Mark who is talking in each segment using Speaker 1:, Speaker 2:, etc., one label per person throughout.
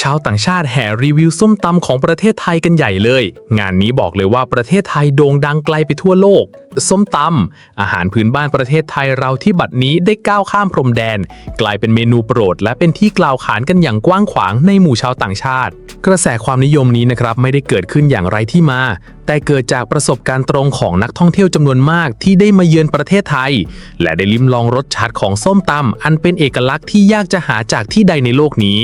Speaker 1: ชาวต่างชาติแห่รีวิวส้มตำของประเทศไทยกันใหญ่เลย งานนี้บอกเลยว่าประเทศไทยโด่งดังไกลไปทั่วโลก ส้มตำอาหารพื้นบ้านประเทศไทยเราที่บัดนี้ได้ก้าวข้ามพรมแดน กลายเป็นเมนูโปรด และเป็นที่กล่าวขานกันอย่างกว้างขวางในหมู่ชาวต่างชาติ กระแสความนิยมนี้นะครับไม่ได้เกิดขึ้นอย่างไรที่มา แต่เกิดจากประสบการณ์ตรงของนักท่องเที่ยวจำนวนมากที่ได้มาเยือนประเทศไทย และได้ลิ้มลองรสชาติของส้มตำอันเป็นเอกลักษณ์ที่ยากจะหาจากที่ใดในโลกนี้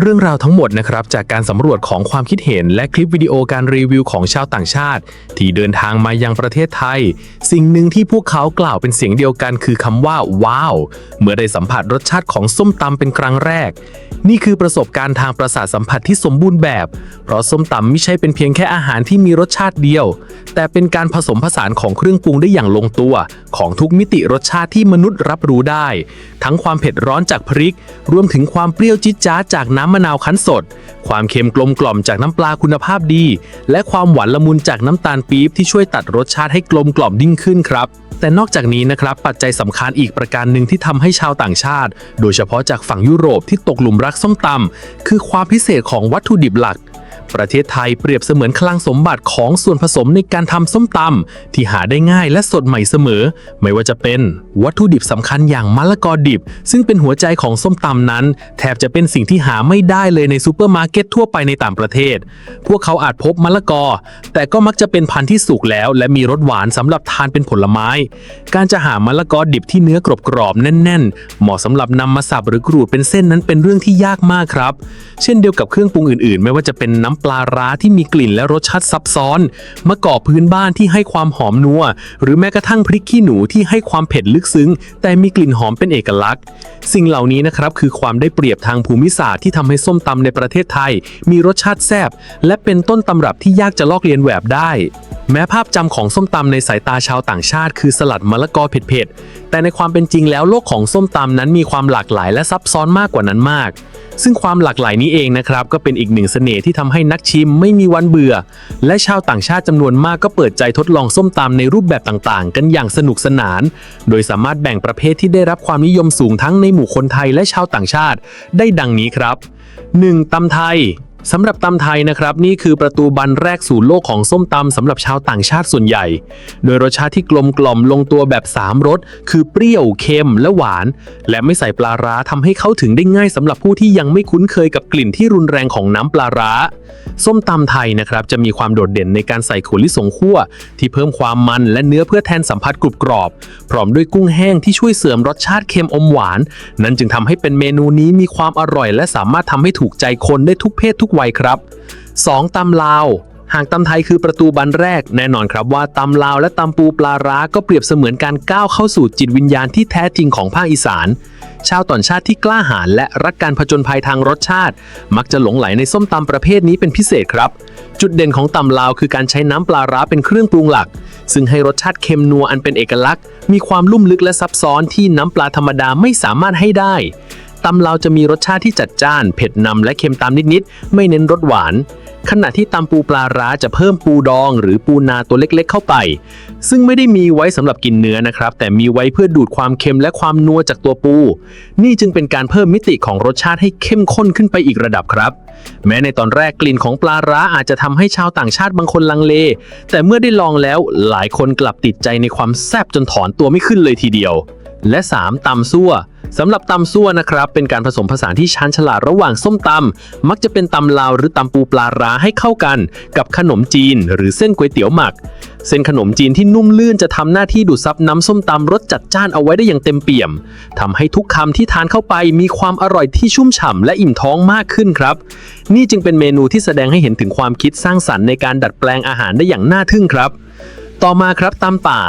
Speaker 1: เรื่องราวทั้งหมดนะครับจากการสำรวจของความคิดเห็น และคลิปวิดีโอการรีวิวของชาวต่างชาติ ที่เดินทางมายังประเทศไทย สิ่งหนึ่งที่พวกเขากล่าวเป็นเสียงเดียวกันคือคำว่า ว้าว เมื่อได้สัมผัสรสชาติของส้มตำเป็นครั้งแรก นี่คือประสบการณ์ทางประสาทสัมผัสที่สมบูรณ์แบบ เพราะส้มตำไม่ใช่เป็นเพียงแค่อาหารที่มีรสชาติเดียว แต่เป็นการผสมผสานของเครื่องปรุงได้อย่างลงตัว ของทุกมิติรสชาติที่มนุษย์รับรู้ได้ ทั้งความเผ็ดร้อนจากพริก รวมถึงความเปรี้ยวจิ๊ดจ๊าจากน้ำมะนาวคั้นสด ความเค็มกลมกล่อมจากน้ำปลาคุณภาพดี และความหวานละมุนจากน้ำตาลปี๊บที่ช่วยตัดรสชาติให้กลมกล่อมยิ่งขึ้นครับแต่นอกจากนี้นะครับปัจจัยสำคัญอีกประการหนึ่งที่ทำให้ชาวต่างชาติ โดยเฉพาะจากฝั่งยุโรปที่ตกหลุมรักส้มตำคือความพิเศษของวัตถุดิบหลัก ประเทศไทยเปรียบเสมือนคลังสมบัติของส่วนผสมในการทำส้มตำที่หาได้ง่ายและสดใหม่เสมอ ไม่ว่าจะเป็นวัตถุดิบสำคัญอย่างมะละกอดิบ ซึ่งเป็นหัวใจของส้มตำนั้น แทบจะเป็นสิ่งที่หาไม่ได้เลยในซูเปอร์มาร์เก็ตทั่วไปในต่างประเทศ พวกเขาอาจพบมะละกอ แต่ก็มักจะเป็นพันธุ์ที่สุกแล้ว และมีรสหวานสำหรับทานเป็นผลไม้ การจะหามะละกอดิบที่เนื้อกรอบๆแน่น ๆ เหมาะสำหรับนำมาสับหรือกรูดเป็นเส้นนั้นเป็นเรื่องที่ยากมากครับ เช่นเดียวกับเครื่องปรุงอื่นๆ ไม่ว่าจะเป็นน้ำปลาร้าที่มีกลิ่นและรสชาติซับซ้อน มะกอกพื้นบ้านที่ให้ความหอมนัว หรือแม้กระทั่งพริกขี้หนูที่ให้ความเผ็ดลึกซึ้ง แต่มีกลิ่นหอมเป็นเอกลักษณ์ สิ่งเหล่านี้นะครับคือความได้เปรียบทางภูมิศาสตร์ที่ทำให้ส้มตำในประเทศไทย มีรสชาติแซ่บและเป็นต้นตำรับที่ยากจะลอกเลียนแบบได้ แม้ภาพจำของส้มตำในสายตาชาวต่างชาติ คือสลัดมะละกอเผ็ดๆแต่ในความเป็นจริงแล้วโลกของส้มตำนั้นมีความหลากหลายและซับซ้อนมากกว่านั้นมาก ซึ่งความหลากหลายนี้เองนะครับก็เป็นอีกหนึ่งเสน่ห์ที่ทำให้นักชิมไม่มีวันเบื่อ และชาวต่างชาติจำนวนมากก็เปิดใจทดลองส้มตำในรูปแบบต่างๆ กันอย่างสนุกสนาน โดยสามารถแบ่งประเภทที่ได้รับความนิยมสูงทั้งในหมู่คนไทยและชาวต่างชาติ ได้ดังนี้ครับ 1. ตำไทยสำหรับตำไทยนะครับนี่คือประตูบานแรกสู่โลกของส้มตำสำหรับชาวต่างชาติส่วนใหญ่ โดยรสชาติที่กลมกล่อมลงตัวแบบ 3รสคือเปรี้ยวเค็มและหวาน และไม่ใส่ปลาร้าทำให้เข้าถึงได้ง่ายสำหรับผู้ที่ยังไม่คุ้นเคยกับกลิ่นที่รุนแรงของน้ำปลาร้า ส้มตำไทยนะครับจะมีความโดดเด่นในการใส่ถั่วลิสงคั่ว ที่เพิ่มความมันและเนื้อเพื่อแทนสัมผัสกรุบกรอบ พร้อมด้วยกุ้งแห้งที่ช่วยเสริมรสชาติเค็มอมหวาน นั่นจึงทำให้เป็นเมนูนี้มีความอร่อย และสามารถทำให้ถูกใจคนได้ทุกเพศทุกวัยครับ 2. ตำลาว หากตำไทยคือประตูบานแรก แน่นอนครับว่าตำลาวและตำปูปลาร้าก็เปรียบเสมือนการก้าวเข้าสู่จิตวิญญาณที่แท้จริงของภาคอีสาน ชาวต่างชาติที่กล้าหาญและรักการผจญภัยทางรสชาติ มักจะหลงไหลในส้มตำประเภทนี้เป็นพิเศษครับ จุดเด่นของตำลาวคือการใช้น้ำปลาร้าเป็นเครื่องปรุงหลัก ซึ่งให้รสชาติเค็มนัวอันเป็นเอกลักษณ์ มีความลุ่มลึกและซับซ้อนที่น้ำปลาธรรมดาไม่สามารถให้ได้ ตำลาวจะมีรสชาติที่จัดจ้าน เผ็ดนำและเค็มตามนิดๆ ไม่เน้นรสหวาน ขณะที่ตำปูปลาร้าจะเพิ่มปูดอง หรือปูนาตัวเล็กๆ เข้าไป ซึ่งไม่ได้มีไว้สำหรับกินเนื้อนะครับ แต่มีไว้เพื่อดูดความเค็มและความนัวจากตัวปู นี่จึงเป็นการเพิ่มมิติของรสชาติให้เข้มข้นขึ้นไปอีกระดับครับ แม้ในตอนแรกกลิ่นของปลาร้าอาจจะทำให้ชาวต่างชาติบางคนลังเล แต่เมื่อได้ลองแล้วหลายคนกลับติดใจในความแซ่บจนถอนตัวไม่ขึ้นเลยทีเดียว และ 3. ตำซั่ว สำหรับตำซั่วนะครับ เป็นการผสมผสานที่ชาญฉลาดระหว่างส้มตำมักจะเป็นตำลาวหรือตำปูปลาร้าให้เข้ากัน กับขนมจีน หรือเส้นก๋วยเตี๋ยวหมัก เส้นขนมจีนที่นุ่มลื่นจะทำหน้าที่ดูดซับน้ำส้มตำรสจัดจ้านเอาไว้ได้อย่างเต็มเปี่ยมทำให้ทุกคำที่ทานเข้าไปมีความอร่อยที่ชุ่มฉ่ำและอิ่มท้องมากขึ้นครับ นี่จึงเป็นเมนูที่แสดงให้เห็นถึงความคิดสร้างสรรค์ในการดัดแปลงอาหารได้อย่างน่าทึ่งครับต่อมาครับตำป่า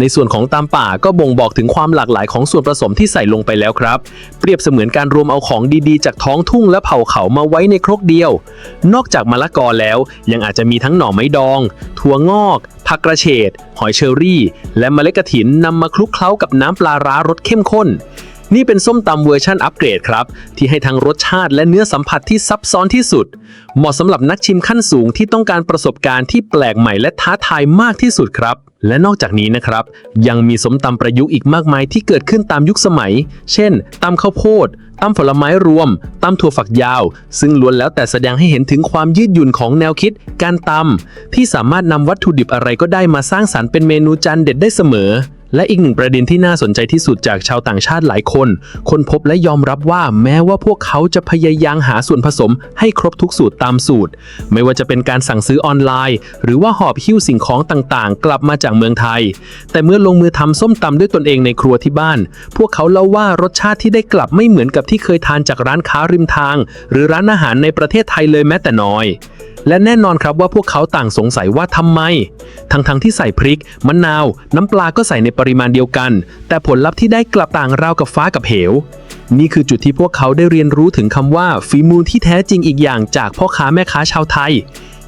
Speaker 1: ในส่วนของตำป่าก็บ่งบอกถึงความหลากหลายของส่วนผสมที่ใส่ลงไปแล้วครับ เปรียบเสมือนการรวมเอาของดีๆ จากท้องทุ่งและเผ่าเขามาไว้ในครกเดียว นอกจากมะละกอแล้ว ยังอาจจะมีทั้งหน่อไม้ดอง ถั่วงอก ผักกระเฉด หอยเชอรี่ และเมล็ดกระถินนำมาคลุกเคล้ากับน้ำปลาร้ารสเข้มข้นนี่เป็นส้มตำเวอร์ชันอัปเกรดครับ ที่ให้ทั้งรสชาติและเนื้อสัมผัสที่ซับซ้อนที่สุด เหมาะสำหรับนักชิมขั้นสูงที่ต้องการประสบการณ์ที่แปลกใหม่และท้าทายมากที่สุดครับ และนอกจากนี้นะครับ ยังมีสมตำประยุกต์อีกมากมายที่เกิดขึ้นตามยุคสมัย เช่นตำข้าวโพดตำผลไม้รวมตำถั่วฝักยาว ซึ่งล้วนแล้วแต่แสดงให้เห็นถึงความยืดหยุ่นของแนวคิด การตำที่สามารถนำวัตถุดิบอะไรก็ได้มาสร้างสรรค์เป็นเมนูจานเด็ดได้เสมอ และอีกหนึ่งประเด็นที่น่าสนใจที่สุดจากชาวต่างชาติหลายคน คนพบและยอมรับว่าแม้ว่าพวกเขาจะพยายามหาส่วนผสมให้ครบทุกสูตรตามสูตร ไม่ว่าจะเป็นการสั่งซื้อออนไลน์ หรือว่าหอบหิ้วสิ่งของต่างๆ กลับมาจากเมืองไทย แต่เมื่อลงมือทำส้มตำด้วยตนเองในครัวที่บ้าน พวกเขาเล่าว่ารสชาติที่ได้กลับไม่เหมือนกับที่เคยทานจากร้านค้าริมทาง หรือร้านอาหารในประเทศไทยเลยแม้แต่น้อย และแน่นอนครับว่าพวกเขาต่างสงสัยว่าทำไม ทั้งๆที่ใส่พริก มะนาว น้ำปลาก็ใส่ในปริมาณเดียวกัน แต่ผลลัพธ์ที่ได้กลับต่างราวกับฟ้ากับเหว นี่คือจุดที่พวกเขาได้เรียนรู้ถึงคำว่าฝีมือที่แท้จริงอีกอย่างจากพ่อค้าแม่ค้าชาวไทย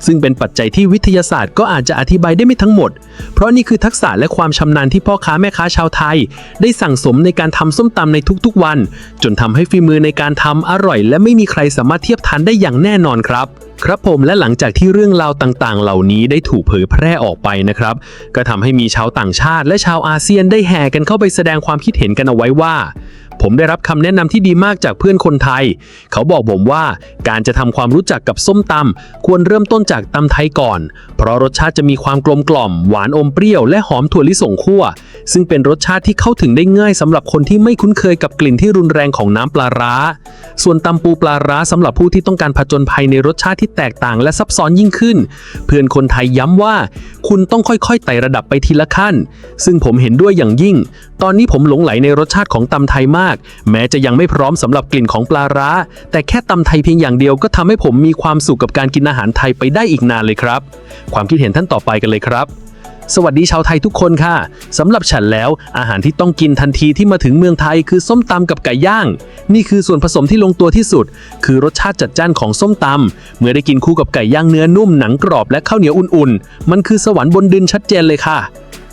Speaker 1: ซึ่งเป็นปัจจัยที่วิทยาศาสตร์ก็อาจจะอธิบายได้ไม่ทั้งหมด เพราะนี่คือทักษะและความชำนาญที่พ่อค้าแม่ค้าชาวไทย ได้สั่งสมในการทำส้มตำในทุกๆวัน จนทำให้ฝีมือในการทำอร่อย และไม่มีใครสามารถเทียบทันได้อย่างแน่นอนครับ ครับผมและหลังจากที่เรื่องราวต่างๆ เหล่านี้ได้ถูกเผยแพร่ออกไปนะครับ ก็ทำให้มีชาวต่างชาติและชาวอาเซียนได้แห่กันเข้าไปแสดงความคิดเห็นกันเอาไว้ว่า ผมได้รับคำแนะนำที่ดีมากจากเพื่อนคนไทย เขาบอกผมว่าการจะทำความรู้จักกับส้มตำควรเริ่มต้นจากตำไทยก่อน เพราะรสชาติจะมีความกลมกล่อม หวานอมเปรี้ยวและหอมถั่วลิสงคั่ว ซึ่งเป็นรสชาติที่เข้าถึงได้ง่ายสำหรับคนที่ไม่คุ้นเคยกับกลิ่นที่รุนแรงของน้ำปลาร้า ส่วนตำปูปลาร้าสำหรับผู้ที่ต้องการผจญภัยในรสชาติที่แตกต่างและซับซ้อนยิ่งขึ้น เพื่อนคนไทยย้ำว่า คุณต้องค่อยๆไต่ระดับไปทีละขั้น ซึ่งผมเห็นด้วยอย่างยิ่ง ตอนนี้ผมหลงไหลในรสชาติของตำไทยมากแม้จะยังไม่พร้อมสำหรับกลิ่นของปลาร้า แต่แค่ตำไทยเพียงอย่างเดียวก็ทำให้ผมมีความสุขกับการกินอาหารไทยไปได้อีกนานเลยครับ ความคิดเห็นท่านต่อไปกันเลยครับสวัสดีชาวไทยทุกคนค่ะสำหรับฉันแล้ว อาหารที่ต้องกินทันทีที่มาถึงเมืองไทยคือส้มตำกับไก่ย่าง นี่คือส่วนผสมที่ลงตัวที่สุด คือรสชาติจัดจ้านของส้มตำเมื่อได้กินคู่กับไก่ย่างเนื้อนุ่มหนังกรอบและข้าวเหนียวอุ่นๆ มันคือสวรรค์บนดินชัดเจนเลยค่ะ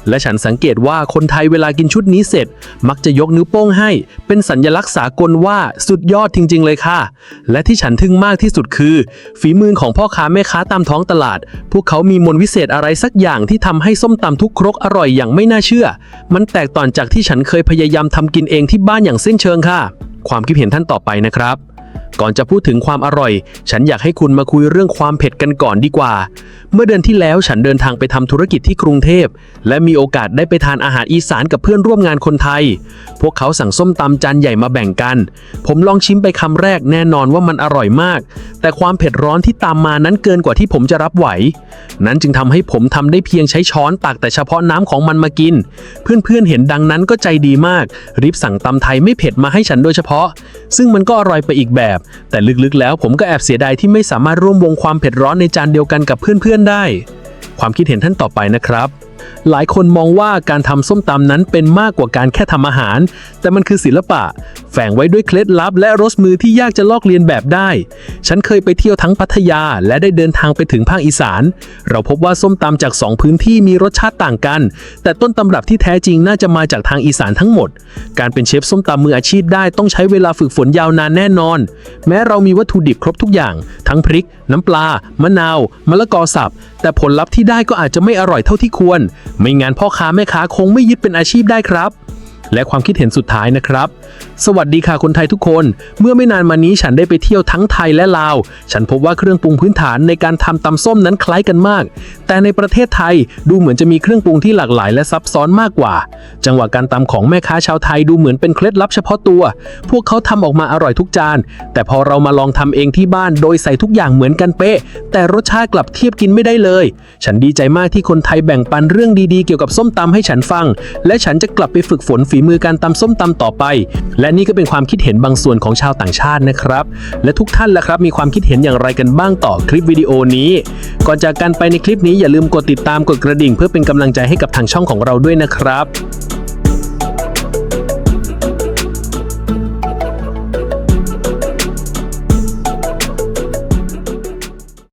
Speaker 1: และฉันสังเกตว่าคนไทยเวลากินชุดนี้เสร็จ มักจะยกนิ้วโป้งให้ เป็นสัญลักษณ์สากลว่าสุดยอดจริง ๆ เลยค่ะ และที่ฉันทึ่งมากที่สุดคือ ฝีมือของพ่อค้าแม่ค้าตามท้องตลาด พวกเขามีมนวิเศษอะไรสักอย่างที่ทำให้ส้มตำทุกครกอร่อยอย่างไม่น่าเชื่อ มันแตกต่างจากที่ฉันเคยพยายามทำกินเองที่บ้านอย่างสิ้นเชิงค่ะ ความคิดเห็นท่านต่อไปนะครับ ก่อนจะพูดถึงความอร่อย ฉันอยากให้คุณมาคุยเรื่องความเผ็ดกันก่อนดีกว่า เมื่อเดือนที่แล้วฉันเดินทางไปทำธุรกิจที่กรุงเทพ และมีโอกาสได้ไปทานอาหารอีสานกับเพื่อนร่วมงานคนไทย พวกเขาสั่งส้มตำจานใหญ่มาแบ่งกัน ผมลองชิมไปคำแรกแน่นอนว่ามันอร่อยมาก แต่ความเผ็ดร้อนที่ตามมานั้นเกินกว่าที่ผมจะรับไหว นั้นจึงทำให้ผมทำได้เพียงใช้ช้อนตักแต่เฉพาะน้ำของมันมากิน เพื่อนๆเห็นดังนั้นก็ใจดีมากรีบสั่งตำไทยไม่เผ็ดมาให้ฉันโดยเฉพาะ ซึ่งมันก็อร่อยไปอีกแบบแต่ลึกๆแล้วผมก็แอบเสียดายที่ไม่สามารถร่วมวงความเผ็ดร้อนในจานเดียวกันกับเพื่อนๆได้ ความคิดเห็นท่านต่อไปนะครับ หลายคนมองว่าการทำส้มตำนั้นเป็นมากกว่าการแค่ทำอาหาร แต่มันคือศิลปะ แฝงไว้ด้วยเคล็ดลับและรสมือที่ยากจะลอกเลียนแบบได้ ฉันเคยไปเที่ยวทั้งพัทยาและได้เดินทางไปถึงภาคอีสาน เราพบว่าส้มตำจากสองพื้นที่มีรสชาติต่างกัน แต่ต้นตำรับที่แท้จริงน่าจะมาจากทางอีสานทั้งหมด การเป็นเชฟส้มตำมืออาชีพได้ต้องใช้เวลาฝึกฝนยาวนานแน่นอน แม้เรามีวัตถุดิบครบทุกอย่าง ทั้งพริก น้ำปลา มะนาว มะละกอสับ แต่ผลลัพธ์ที่ได้ก็อาจจะไม่อร่อยเท่าที่ควร ไม่งั้นพ่อค้าแม่ค้าคงไม่ยึดเป็นอาชีพได้ครับและความคิดเห็นสุดท้ายนะครับ สวัสดีค่ะคนไทยทุกคน เมื่อไม่นานมานี้ฉันได้ไปเที่ยวทั้งไทยและลาว ฉันพบว่าเครื่องปรุงพื้นฐานในการทำตำส้มนั้นคล้ายกันมาก แต่ในประเทศไทยดูเหมือนจะมีเครื่องปรุงที่หลากหลายและซับซ้อนมากกว่า จังหวะการตำของแม่ค้าชาวไทยดูเหมือนเป็นเคล็ดลับเฉพาะตัว พวกเขาทำออกมาอร่อยทุกจาน แต่พอเรามาลองทำเองที่บ้านโดยใส่ทุกอย่างเหมือนกันเป๊ะ แต่รสชาติกลับเทียบกินไม่ได้เลย ฉันดีใจมากที่คนไทยแบ่งปันเรื่องดีๆเกี่ยวกับส้มตำให้ฉันฟัง และฉันจะกลับไปฝึกฝนฝีมือการตำส้มตำต่อไป และนี่ก็เป็นความคิดเห็นบางส่วนของชาวต่างชาตินะครับ และทุกท่านล่ะครับมีความคิดเห็นอย่างไรกันบ้างต่อคลิปวิดีโอนี้ ก่อนจากกันไปในคลิปนี้อย่าลืมกดติดตามกดกระดิ่ง เพื่อเป็นกำลังใจให้กับทางช่องของเราด้วยนะครับ